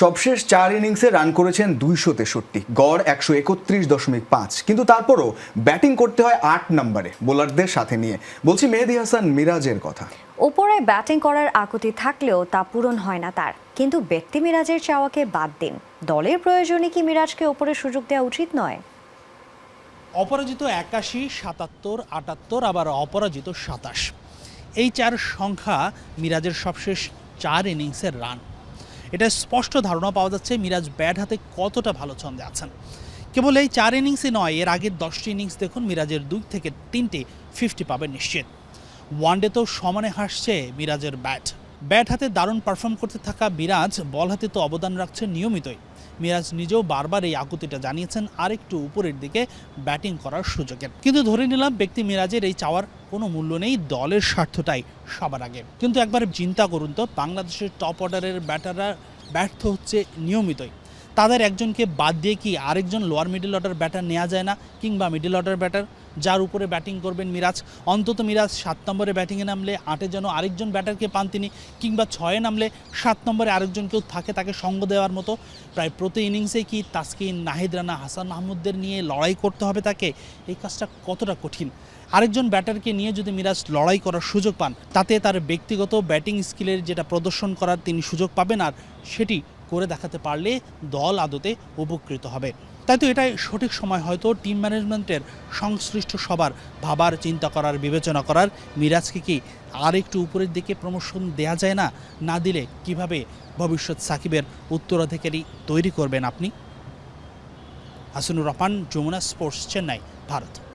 সবশেষ চার ইনিংসে রান করেছেন দুইশো তেষট্টি গড় একশো একত্রিশ দশমিক পাঁচ। কিন্তু তারপরও ব্যাটিং করতে হয় আট নম্বরে বোলারদের সাথে নিয়ে। বলছি মেহেদি হাসান মিরাজের কথা। ওপরে ব্যাটিং করার আকুতি থাকলেও তা পূরণ হয় না তার। কিন্তু ব্যক্তি মিরাজের চাওয়াকে বাদ দিন। দলের প্রয়োজনে কি মিরাজকে ওপরে সুযোগ দেওয়া উচিত নয়? অপরাজিত একাশি সাতাত্তর আটাত্তর আবার অপরাজিত সাতাশ। এই চার সংখ্যা মিরাজের সবশেষ চার ইনিংসের রান। এটা স্পষ্ট ধারণা পাওয়া যাচ্ছে মিরাজ ব্যাট হাতে কতটা ভালো ছন্দে আছেন। কেবল এই চার ইনিংসই নয়, এর আগের দশটি ইনিংস দেখুন মিরাজের দুই থেকে তিনটি ফিফটি পাবে নিশ্চিত। ওয়ানডেতেও সমানে হাসছে মিরাজের ব্যাট। ব্যাট হাতে দারুণ পারফর্ম করতে থাকা মিরাজ, বল হাতে তো অবদান রাখছে নিয়মিতই। মিরাজ নিজেও বারবার এই আকুতিটা জানিয়েছেন আরেকটু উপরের দিকে ব্যাটিং করার সুযোগের কিন্তু ধরে নিলাম ব্যক্তি মিরাজের এই চাওয়ার কোনো মূল্য নেই দলের স্বার্থটাই সবার আগে। কিন্তু একবার চিন্তা করুন তো, বাংলাদেশের টপ অর্ডারের ব্যাটাররা ব্যর্থ হচ্ছে নিয়মিতই। তাদের একজনকে বাদ দিয়ে কি আরেকজন লোয়ার মিডিল অর্ডার ব্যাটার নেওয়া যায় না কিংবা মিডিল অর্ডার ব্যাটার যার উপরে ব্যাটিং করবেন মিরাজ। অন্তত মিরাজ সাত নম্বরে ব্যাটিংয়ে নামলে আটে যেন আরেকজন ব্যাটারকে পান তিনি, কিংবা ছয়ে নামলে সাত নম্বরে আরেকজন কেউ থাকে তাকে সঙ্গ দেওয়ার মতো। প্রায় প্রতি ইনিংসে কি তাসকিন, নাহিদ রানা, হাসান মাহমুদদের নিয়ে লড়াই করতে হবে তাকে? এই কাজটা কতটা কঠিন? আরেকজন ব্যাটারকে নিয়ে যদি মিরাজ লড়াই করার সুযোগ পান, তাতে তার ব্যক্তিগত ব্যাটিং স্কিলের যেটা প্রদর্শন করার তিনি সুযোগ পাবেন, আর সেটি করে দেখাতে পারলে দল আদতে উপকৃত হবে। তাই তো এটাই সঠিক সময় হয়তো টিম ম্যানেজমেন্টের সংশ্লিষ্ট সবার ভাবার চিন্তা করার, বিবেচনা করার। মিরাজকে কি আর একটু উপরের দিকে প্রমোশন দেয়া যায় না? না দিলে কীভাবে ভবিষ্যৎ সাকিবের উত্তরাধিকারী তৈরি করবেন আপনি? হাসিনুর রহমান, যমুনা স্পোর্টস, চেন্নাই, ভারত।